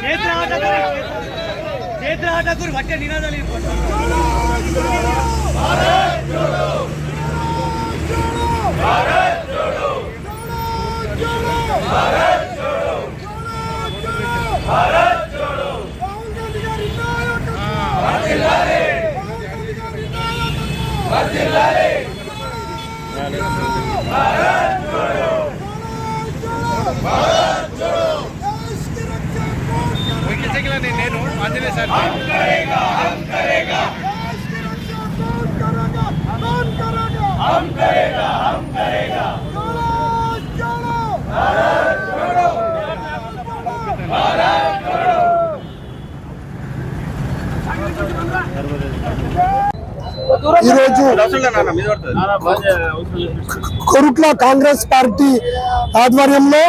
చేతుల ఆటకు చేతుల ఆటకు నినాదాలు ఆంజనేయ సార్ ఈరోజు కొరుట్ల కాంగ్రెస్ పార్టీ ఆధ్వర్యంలో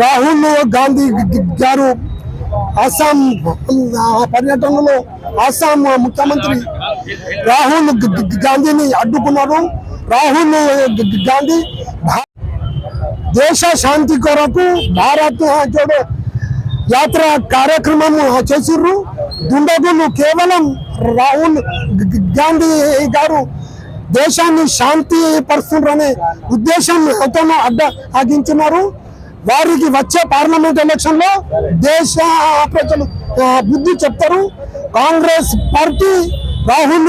రాహుల్ గాంధీ గారు అస్సాం పర్యటనలో అస్సాం ముఖ్యమంత్రి రాహుల్ గాంధీని అడ్డుకున్నారు. రాహుల్ గాంధీ భా- దేశ శాంతి కొరకు భారత్ జోడో యాత్ర కార్యక్రమం చేసిర్రు. దుండగులు కేవలం రాహుల్ గాంధీ గారు దేశాన్ని శాంతి పరుస్తుండ్రనే అతను అడ్డ ఆగించున్నారు వారికి వచ్చే పార్లమెంట్ ఎలక్షన్లో దేశ ప్రజలు బుద్ధి చెప్తారు. కాంగ్రెస్ పార్టీ రాహుల్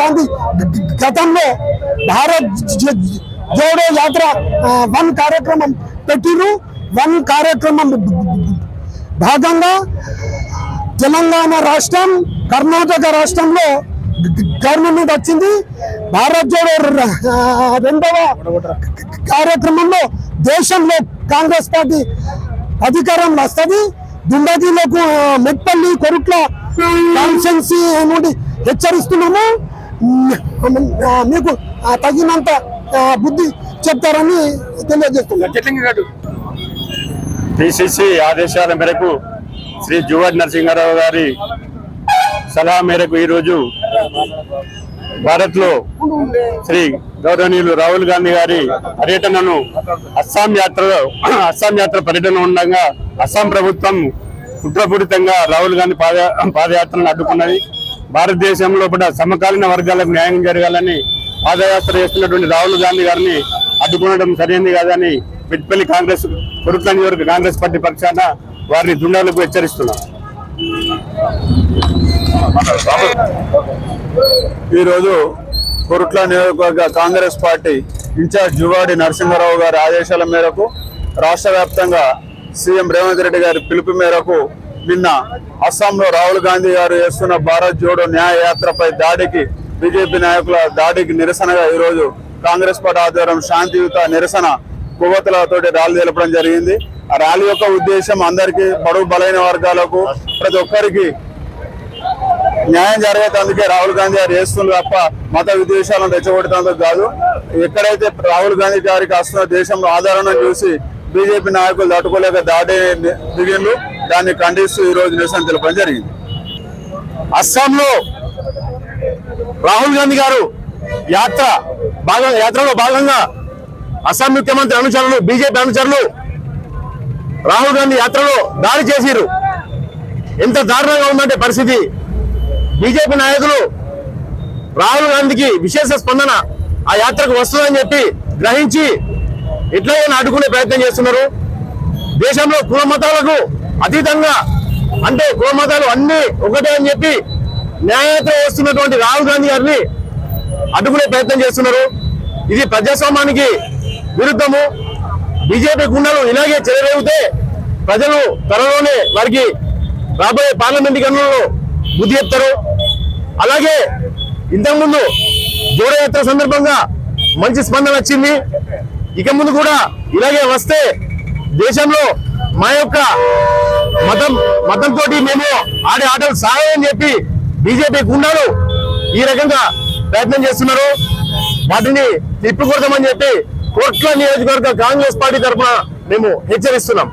గాంధీ గతంలో భారత్ జోడో యాత్ర వన్ కార్యక్రమం పెట్టిరు. వన్ కార్యక్రమం భాగంగా తెలంగాణ రాష్ట్రం కర్ణాటక రాష్ట్రంలో గవర్నమెంట్ వచ్చింది. భారత్ జోడో రెండవ కార్యక్రమంలో దేశంలో కాంగ్రెస్ పార్టీ అధికారం వస్తుంది. దుండగిలకు మెట్పల్లి కొరుట్ల కాన్స్టెన్సీ నుండి హెచ్చరిస్తున్నాము. మీకు ఆ, తగినంత బుద్ధి చెప్తారని తెలియజేస్తున్నారు పిసిసి ఆదేశాల మేరకు శ్రీ జువాడ్ నరసింహారావు గారి సలహా మేరకు ఈరోజు భారత్లో శ్రీ గౌరవనీయులు రాహుల్ గాంధీ గారి పర్యటనను అస్సాం యాత్రలో అస్సాం యాత్ర పర్యటన ఉండగా అస్సాం ప్రభుత్వం కుట్రపూరితంగా రాహుల్ గాంధీ పాద పాదయాత్రను అడ్డుకున్నది భారతదేశంలో కూడా సమకాలీన వర్గాలకు న్యాయం జరగాలని పాదయాత్ర చేస్తున్నటువంటి రాహుల్ గాంధీ గారిని అడ్డుకునడం సరైనది కాదని మిట్పల్లి కాంగ్రెస్ కురుట్ల నియోజక కాంగ్రెస్ పార్టీ పక్షాన వారిని దుండాలకు హెచ్చరిస్తున్నారు ఈరోజు కొరుట్ల నియోజకవర్గ కాంగ్రెస్ పార్టీ ఇన్ఛార్జ్ జువాడి నరసింహారావు గారి ఆదేశాల మేరకు రాష్ట్ర వ్యాప్తంగా సీఎం రేవంత్ రెడ్డి గారి పిలుపు మేరకు నిన్న అస్సాంలో రాహుల్ గాంధీ గారు చేస్తున్న భారత్ జోడో న్యాయ యాత్రపై దాడికి బీజేపీ నాయకుల దాడికి నిరసనగా ఈరోజు కాంగ్రెస్ పార్టీ ఆధ్వర్యం శాంతియుత నిరసన కొవ్వొత్తులతోటి ర్యాలీ తెలపడం జరిగింది. ఆ ర్యాలీ యొక్క ఉద్దేశం అందరికీ బడుగు బలైన వర్గాలకు ప్రతి ఒక్కరికి న్యాయం జరిగేందుకే రాహుల్ గాంధీ గారు చేస్తుంది తప్ప మత విద్వేషాలను రెచ్చగొట్టేందుకు కాదు. ఎక్కడైతే రాహుల్ గాంధీ గారికి వస్తున్న దేశంలో ఆదరణ చూసి బీజేపీ నాయకులు తట్టుకోలేక దాడి దిగిండ్రు దాన్ని ఖండిస్తూ ఈ రోజు నిరసన తెలపడం జరిగింది. అస్సాంలో రాహుల్ గాంధీ గారు యాత్ర భాగంగా యాత్రలో భాగంగా అస్సాం ముఖ్యమంత్రి అనుచరులు బీజేపీ అనుచరులు రాహుల్ గాంధీ యాత్రలో దాడి చేసిరు ఎంత దారుణంగా ఉందంటే పరిస్థితి. బీజేపీ నాయకులు రాహుల్ గాంధీకి విశేష స్పందన ఆ యాత్రకు వస్తుందని చెప్పి గ్రహించి ఎట్లయినా అడ్డుకునే ప్రయత్నం చేస్తున్నారు. దేశంలో కుల మతాలకు అతీతంగా అంటే కుల మతాలు అన్ని ఒకటే అని చెప్పి న్యాయతో వస్తున్నటువంటి రాహుల్ గాంధీ గారిని అడ్డుకునే ప్రయత్నం చేస్తున్నారు. ఇది ప్రజాస్వామ్యానికి విరుద్ధము. బీజేపీ గుండెలు ఇలాగే చెలరేగితే ప్రజలు త్వరలోనే వారికి రాబోయే పార్లమెంట్ గణంలో బుద్ధి చెప్తారు. అలాగే ఇంతకుముందు జోడయాత్ర సందర్భంగా మంచి స్పందన వచ్చింది. ఇక ముందు కూడా ఇలాగే వస్తే దేశంలో మా యొక్క మతం మతంతో మేము ఆడే ఆటలు సాగని చెప్పి బీజేపీ గుండాలు ఈ రకంగా ప్రయత్నం చేస్తున్నారు. వాటిని తిప్పికొడతామని చెప్పి కోట్ల నియోజకవర్గ కాంగ్రెస్ పార్టీ తరఫున మేము హెచ్చరిస్తున్నాం.